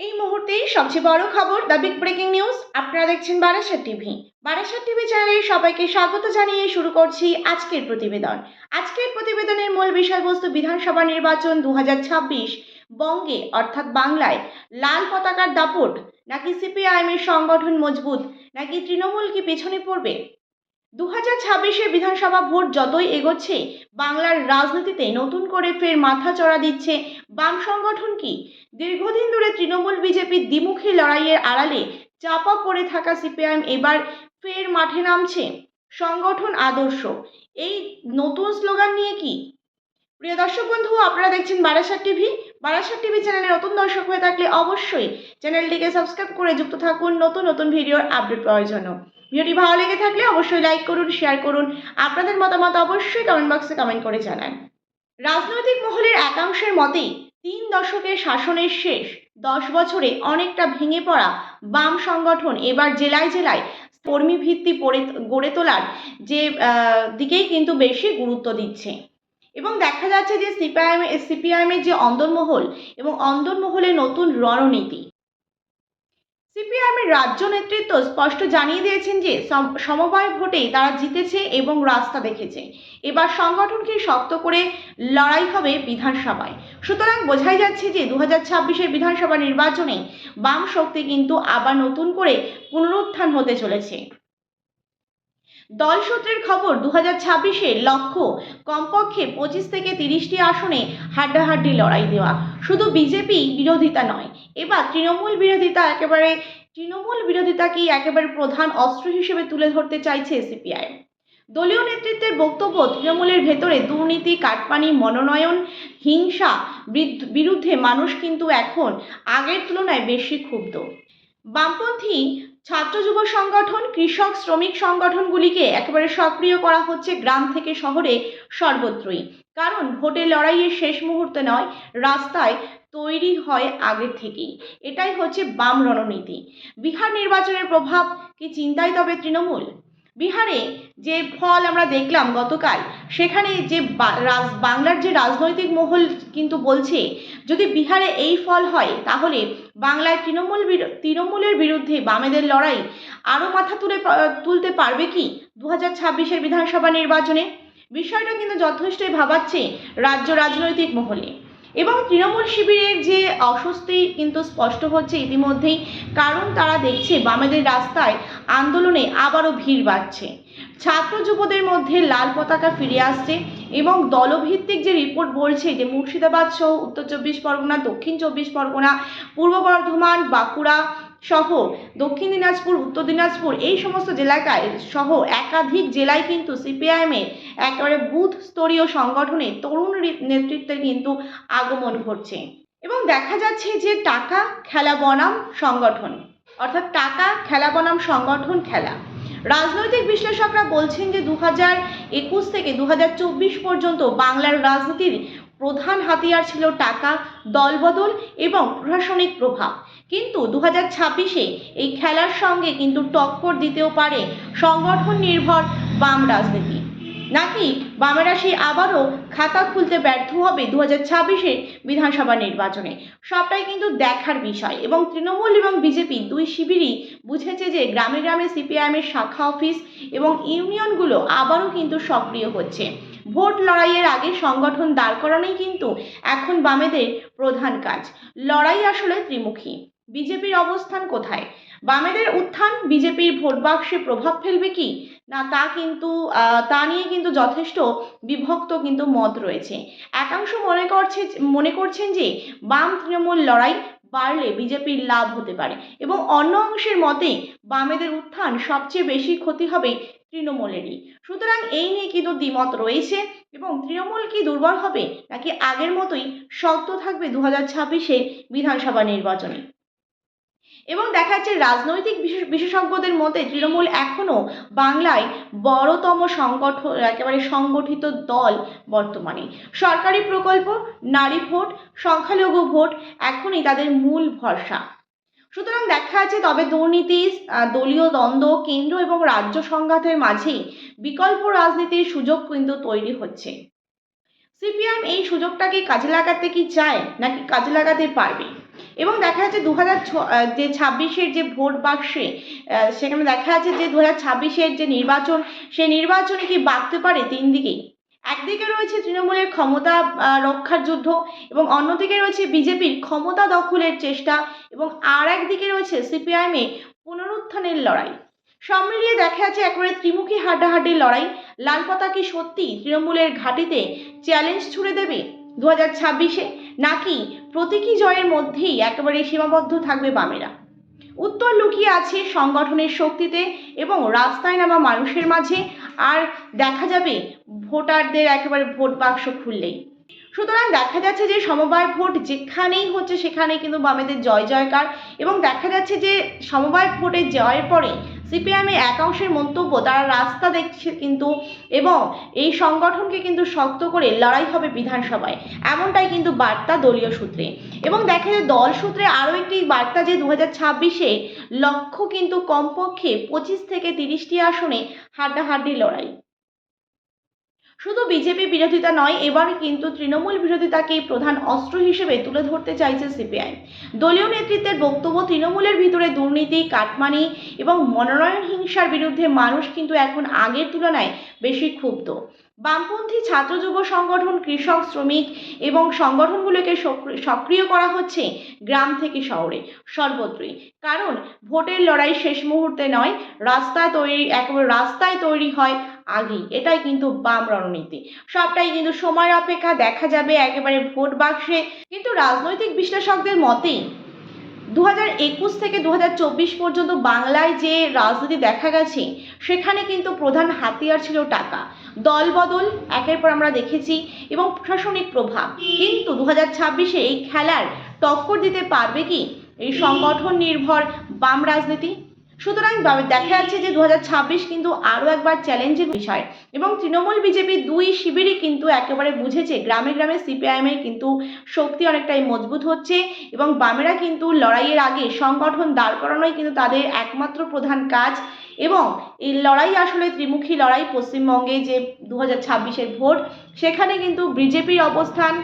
এই মুহূর্তেই সবচেয়ে বড় খবর দ্য বিগ ব্রেকিং নিউজ আপনারা দেখছেন বারাসাত টিভি। বারাসাত টিভি চ্যানেলে সবাইকে স্বাগত জানিয়ে শুরু করছি আজকের প্রতিবেদন। আজকের প্রতিবেদনের মূল বিষয়বস্তু বিধানসভা নির্বাচন দু হাজার ছাব্বিশ, বঙ্গে, অর্থাৎ বাংলায়, লাল পতাকার দাপট, নাকি সিপিআইএম এর সংগঠন মজবুত, নাকি তৃণমূল কি পেছনে পড়বে? দু হাজার ছাব্বিশে বিধানসভা ভোট যতই এগোচ্ছে, বাংলার রাজনীতিতে নতুন করে ফের মাথা চড়া দিচ্ছে বাম সংগঠন কি? দীর্ঘদিন ধরে তৃণমূল বিজেপির দ্বিমুখী লড়াইয়ের আড়ালে চাপা পড়ে থাকা সিপিআইএম এবার ফের মাঠে নামছে সংগঠন আদর্শ। এই নতুন স্লোগান নিয়ে কি প্রিয় দর্শক বন্ধু, আপনারা দেখছেন বারাসাত টিভি। বারাসাত টিভি চ্যানেলে নতুন দর্শক হয়ে থাকলে অবশ্যই চ্যানেলটিকে সাবস্ক্রাইব করে যুক্ত থাকুন নতুন নতুন ভিডিওর আপডেট পাওয়ার জন্য। ভিডিওটি ভালো লেগে থাকলে অবশ্যই লাইক করুন শেয়ার করুন। আপনাদের মতামত অবশ্যই কমেন্ট বক্সে কমেন্ট করে জানান। রাজনৈতিক মহলের একাংশের মতেই তিন দশকের শাসনের শেষ দশ বছরে অনেকটা ভেঙে পড়া বাম সংগঠন এবার জেলায় জেলায় কর্মী ভিত্তি পড়ে, গড়ে তোলার যে দিকেই কিন্তু বেশি গুরুত্ব দিচ্ছে। এবং দেখা যাচ্ছে যে সিপিআইএম সিপিআইএমের যে অন্দরমহল এবং অন্দরমহলের নতুন রণনীতি। সিপিআইএমের রাজ্য নেতৃত্ব স্পষ্ট জানিয়ে দিয়েছেন যে সম- সমবায় ভোটেই তারা জিতেছে এবং রাস্তা দেখেছে। এবার সংগঠনকে শক্ত করে লড়াই হবে বিধানসভায়। সুতরাং বোঝাই যাচ্ছে যে দু হাজার ছাব্বিশের বিধানসভা নির্বাচনে বাম শক্তি কিন্তু আবার নতুন করে পুনরুত্থান হতে চলেছে। দল সূত্রের খবর দু হাজার ছাব্বিশে লক্ষ্য কমপক্ষে পঁচিশ থেকে তিরিশটি আসনে হাড্ডাহাড্ডি লড়াই দেওয়া। শুধু বিজেপি বিরোধিতা নয়, এবার তৃণমূল বিরোধিতা একেবারে, তৃণমূল বিরোধিতাকেই একেবারে প্রধান অস্ত্র হিসেবে তুলে ধরতে চাইছে সিপিআই। দলীয় নেতৃত্বের বক্তব্য, তৃণমূলের ভেতরে দুর্নীতি কাটপানি মনোনয়ন, হিংসা বিরুদ্ধে মানুষ কিন্তু এখন আগের তুলনায় বেশি ক্ষুব্ধ। বামপন্থী ছাত্র যুব সংগঠন, কৃষক, শ্রমিক সংগঠনগুলিকে একেবারে সক্রিয় করা হচ্ছে গ্রাম থেকে শহরে সর্বত্রই। কারণ ভোটের লড়াইয়ের শেষ মুহূর্তে নয়, রাস্তায় তৈরি হয় আগের থেকেই। এটাই হচ্ছে বাম রণনীতি। বিহার নির্বাচনের প্রভাব কি চিন্তায় তবে তৃণমূল? বিহারে যে ফল আমরা দেখলাম গতকাল, সেখানে যে বাংলার যে রাজনৈতিক মহল কিন্তু বলছে, যদি বিহারে এই ফল হয়, তাহলে বাংলায় তৃণমূল তৃণমূলের বিরুদ্ধে বামেদের লড়াই আরও মাথা তুলে তুলতে পারবে কি দু হাজার ছাব্বিশের বিধানসভা নির্বাচনে? বিষয়টা কিন্তু যথেষ্টই ভাবাচ্ছে রাজ্য রাজনৈতিক মহলে। এবং তৃণমূল শিবিরের যে অস্বস্তি কিন্তু স্পষ্ট হচ্ছে ইতিমধ্যেই, কারণ তারা দেখছে বামেদের রাস্তায় আন্দোলনে আবারও ভিড় বাড়ছে। ছাত্র যুবদের মধ্যে লাল পতাকা ফিরে আসছে এবং দলভিত্তিক যে রিপোর্ট বলছে যে মুর্শিদাবাদ সহ উত্তর চব্বিশ পরগনা, দক্ষিণ চব্বিশ পরগনা, পূর্ব বর্ধমান, বাঁকুড়া সহ দক্ষিণ দিনাজপুর, উত্তর দিনাজপুর এই সমস্ত জেলাকায় সহ একাধিক জেলায় কিন্তু সিপিআইএমের একেবারে বুথ স্তরীয় সংগঠনে তরুণ নেতৃত্বের কিন্তু আগমন ঘটছে। এবং দেখা যাচ্ছে যে টাকা খেলা বনাম সংগঠন, অর্থাৎ টাকা খেলা বনাম সংগঠন খেলা। রাজনৈতিক বিশ্লেষকরা বলছেন যে দু হাজার একুশ থেকে দু হাজার চব্বিশ পর্যন্ত বাংলার রাজনীতির প্রধান হাতিয়ার ছিল টাকা, দলবদল এবং প্রশাসনিক প্রভাব। কিন্তু দু হাজার ছাব্বিশে এই খেলার সঙ্গে কিন্তু টক্কর দিতেও পারে সংগঠন নির্ভর বাম রাজনীতি। নাকি বামেরা সেই আবারও খাতা খুলতে ব্যর্থ হবে দু হাজার ছাব্বিশে বিধানসভা নির্বাচনে? সবটাই কিন্তু দেখার বিষয় এবং তৃণমূল এবং বিজেপি দুই শিবিরই বুঝেছে যে গ্রামে গ্রামে সিপিআইএমের শাখা অফিস এবং ইউনিয়নগুলো আবারও কিন্তু সক্রিয় হচ্ছে। ভোট লড়াইয়ের আগে সংগঠন দাঁড় করানোই কিন্তু এখন বামেদের প্রধান কাজ। লড়াই আসলে ত্রিমুখী। বিজেপির অবস্থান কোথায়? বামেদের উত্থান বিজেপির ভোট বাক্সে প্রভাব ফেলবে কি? না, তা কিন্তু তা নিয়ে কিন্তু যথেষ্ট বিভক্ত কিন্তু মত রয়েছে। একাংশ মনে করছে, মনে করছেন যে বাম তৃণমূল লড়াই বাড়লে বিজেপির লাভ হতে পারে এবং অন্য অংশের মতে বামেদের উত্থান সবচেয়ে বেশি ক্ষতি হবে তৃণমূলেরই। সুতরাং এই নিয়ে কিন্তু দ্বিমত রয়েছে এবং তৃণমূল কি দুর্বল হবে নাকি আগের মতোই শক্ত থাকবে দু হাজার ছাব্বিশে বিধানসভা নির্বাচনে? এবং দেখা যাচ্ছে রাজনৈতিক বিশেষ- বিশেষজ্ঞদের মতে তৃণমূল এখনও বাংলায় বড়তম সংগঠন একেবারে সংগঠিত দল বর্তমানে। সরকারি প্রকল্প, নারী ভোট, সংখ্যালঘু ভোট এখনই তাদের মূল ভরসা। সুতরাং দেখা যাচ্ছে তবে দুর্নীতি দলীয় দ্বন্দ্ব, কেন্দ্র এবং রাজ্য সংঘাতের মাঝেই বিকল্প রাজনীতির সুযোগ কিন্তু তৈরি হচ্ছে। সিপিআইএম এই সুযোগটাকে কাজে লাগাতে কি চায় নাকি কাজে লাগাতে পারবে? এবং দেখা যাচ্ছে দু হাজার যে ছাব্বিশের যে ভোট বাক্সে সেখানে দেখা যাচ্ছে যে দু হাজার যে নির্বাচন, সেই নির্বাচনে কি বাড়তে পারে তিন দিকেই একদিকে রয়েছে তৃণমূলের ক্ষমতা রক্ষার যুদ্ধ এবং অন্যদিকে রয়েছে বিজেপির ক্ষমতা দখলের চেষ্টা এবং আর একদিকে রয়েছে সিপিআইএমে পুনরুত্থানের লড়াই। সব মিলিয়ে দেখা যাচ্ছে একেবারে ত্রিমুখী হাড্ডাহাড্ডির লড়াই। লাল পাতা কি সত্যি তৃণমূলের ঘাঁটিতে চ্যালেঞ্জ ছুড়ে দেবে দু হাজার ছাব্বিশে? নাকি প্রতীকী জয়ের মধ্যেই একেবারে সীমাবদ্ধ থাকবে বামেরা। উত্তর লুকিয়ে আছে সংগঠনের শক্তিতে এবং রাস্তায় নামা মানুষের মাঝে। আর দেখা যাবে ভোটারদের একেবারে ভোট বাক্স খুললেই। সুতরাং দেখা যাচ্ছে যে সমবায় ভোট যেখানেই হচ্ছে সেখানে কিন্তু বামেদের জয় জয়কার এবং দেখা যাচ্ছে যে সমবায় ভোটে জয়ের পরে সিপিআইএমের একাংশের মন্তব্য তারা রাস্তা দেখছে কিন্তু এবং এই সংগঠনকে কিন্তু শক্ত করে লড়াই হবে বিধানসভায়। এমনটাই কিন্তু বার্তা দলীয় সূত্রে। এবং দেখা যায় দল সূত্রে আরও একটি বার্তা যে দু হাজার ছাব্বিশে লক্ষ্য কিন্তু কমপক্ষে পঁচিশ থেকে তিরিশটি আসনে হাড্ডাহাড্ডি লড়াই। শুধু বিজেপি বিরোধিতা নয়, এবার কিন্তু তৃণমূল বিরোধিতাকেই প্রধান অস্ত্র হিসেবে তুলে ধরতে চাইছে সিপিআই। দলীয় নেতৃত্বের বক্তব্য তৃণমূলের ভিতরে দুর্নীতি, কাটমানি এবং মনোনয়ন হিংসার বিরুদ্ধে মানুষ কিন্তু এখন আগের তুলনায় বেশি ক্ষুব্ধ। বামপন্থী ছাত্র যুব সংগঠন, কৃষক, শ্রমিক এবং সংগঠনগুলোকে সক্রিয় করা হচ্ছে গ্রাম থেকে শহরে, সর্বত্রই। কারণ ভোটের লড়াই শেষ মুহূর্তে নয়, রাস্তায় তৈরি, একেবারে রাস্তায় তৈরি হয় আগেই এটাই কিন্তু বাম রণনীতি। সবটাই কিন্তু সময়ের অপেক্ষা, দেখা যাবে একেবারে ভোট বাক্সে। কিন্তু রাজনৈতিক বিশ্লেষকদের মতেই দু একুশ থেকে দু হাজার চব্বিশ পর্যন্ত বাংলায় যে রাজনীতি দেখা গেছে, সেখানে কিন্তু প্রধান হাতিয়ার ছিল টাকা। দলবদল, একের পর আমরা দেখেছি, এবং প্রশাসনিক প্রভাব। কিন্তু দু হাজার ছাব্বিশে এই খেলার টক্কর দিতে পারবে কি? এই সংগঠন নির্ভর বাম রাজনীতি? সুতরাং দেখা যাচ্ছে যে দু হাজার ছাব্বিশ কিন্তু আরও একবার চ্যালেঞ্জের বিষয়। এবং তৃণমূল বিজেপি দুই শিবিরই কিন্তু একেবারে বুঝেছে, গ্রামে গ্রামে সিপিআইএমের কিন্তু শক্তি অনেকটাই মজবুত হচ্ছে এবং বামেরা কিন্তু লড়াইয়ের আগে সংগঠন দাঁড় করানোই কিন্তু তাদের একমাত্র প্রধান কাজ। এবং এই লড়াই আসলে ত্রিমুখী লড়াই, পশ্চিমবঙ্গে যে দু হাজার ভোট, সেখানে কিন্তু বিজেপির অবস্থান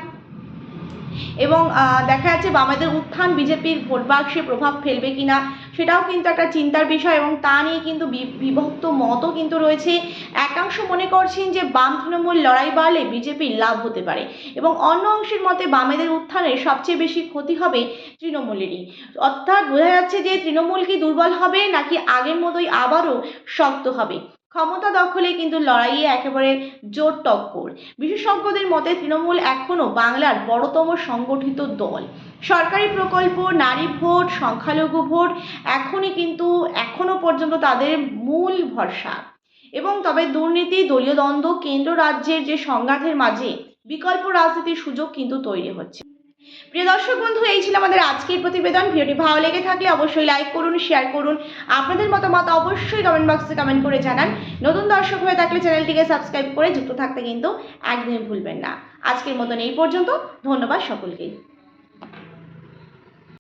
এবং দেখা যাচ্ছে বামেদের উত্থান বিজেপির ভোট বাক্সে প্রভাব ফেলবে কিনা। সেটাও কিন্তু একটা চিন্তার বিষয় এবং তা নিয়ে কিন্তু বিভক্ত মতও কিন্তু রয়েছে। একাংশ মনে করছেন যে বাম তৃণমূল লড়াই বাড়লে বিজেপির লাভ হতে পারে এবং অন্য অংশের মতে বামেদের উত্থানে সবচেয়ে বেশি ক্ষতি হবে তৃণমূলেরই। অর্থাৎ বোঝা যাচ্ছে যে তৃণমূল কি দুর্বল হবে নাকি আগের মতোই আবারও শক্ত হবে। ক্ষমতা দখলে কিন্তু লড়াইয়ে একেবারে জোর টক্কর। বিশেষজ্ঞদের মতে তৃণমূল এখনও বাংলার বড়তম সংগঠিত দল। সরকারি প্রকল্প, নারী ভোট, সংখ্যালঘু ভোট এখনই কিন্তু এখনও পর্যন্ত তাদের মূল ভরসা। এবং তবে দুর্নীতি, দলীয় দ্বন্দ্ব, কেন্দ্র রাজ্যের যে সংঘাতের মাঝে বিকল্প রাজনীতির সুযোগ কিন্তু তৈরি হচ্ছে। প্রিয় দর্শক বন্ধু, এই ছিল আমাদের আজকের প্রতিবেদন। ভিডিওটি ভালো লেগে থাকলে অবশ্যই লাইক করুন শেয়ার করুন। আপনাদের মতামত অবশ্যই কমেন্ট বক্সে কমেন্ট করে জানান। নতুন দর্শক হয়ে থাকলে চ্যানেলটিকে সাবস্ক্রাইব করে যুক্ত থাকতে কিন্তু একদমই ভুলবেন না। আজকের মতন এই পর্যন্ত। ধন্যবাদ সকলকেই।